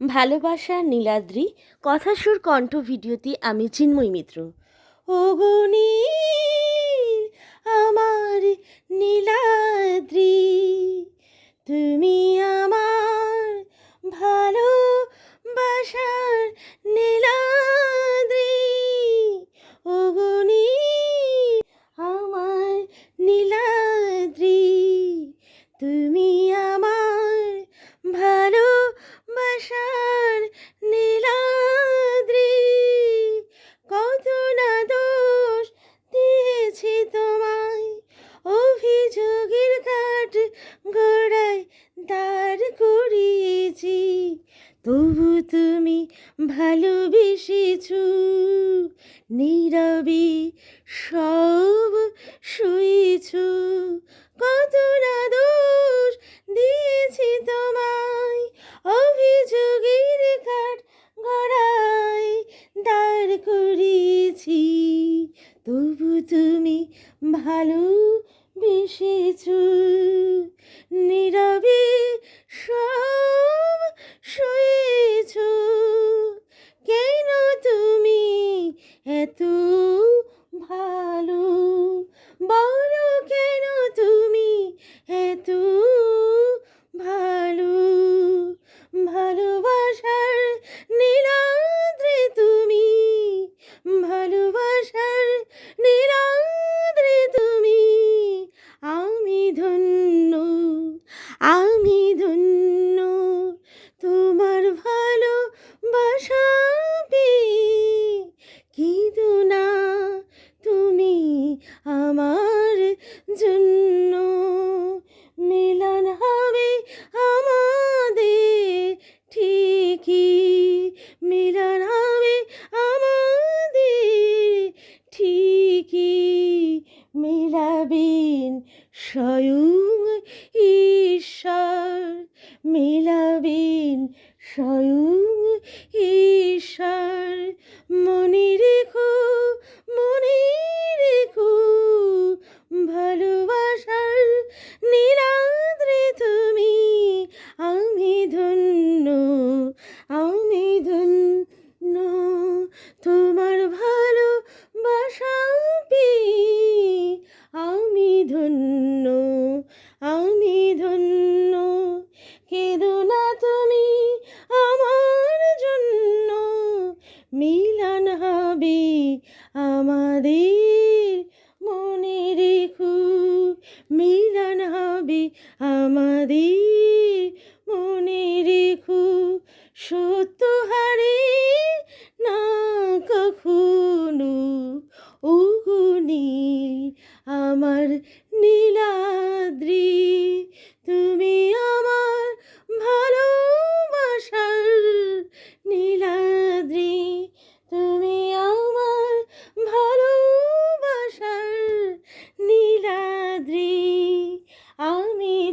ভালোবাসা নীলাদ্রি কথাসুর কণ্ঠ ভিডিওতে আমি চিন্ময় মিত্র। ওগুনি তবু তুমি ভালোবেসেছ, নীরবে সব শুয়েছ। কত না দোষ দিয়েছি তোমায়, অভিযোগের কাঠ গড়ায় দাঁড় করেছি তবু তুমি ভালোবেসেছু, নীরবে আমার ভালো বাসাপি আমি ধন্য আমি ধন্য, কেঁদো না তুমি আমার জন্য। মিলান হবে আমাদের মনে রেখু মিলান হবে আমাদের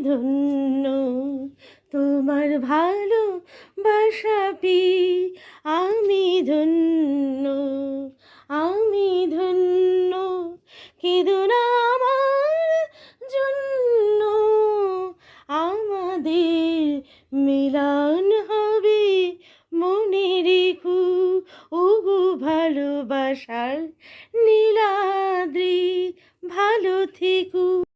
ধন্য তোমার ভালো বাসাপি আমি ধন্য আমি ধন্য কেঁদো আমার জন্য আমাদের মিলা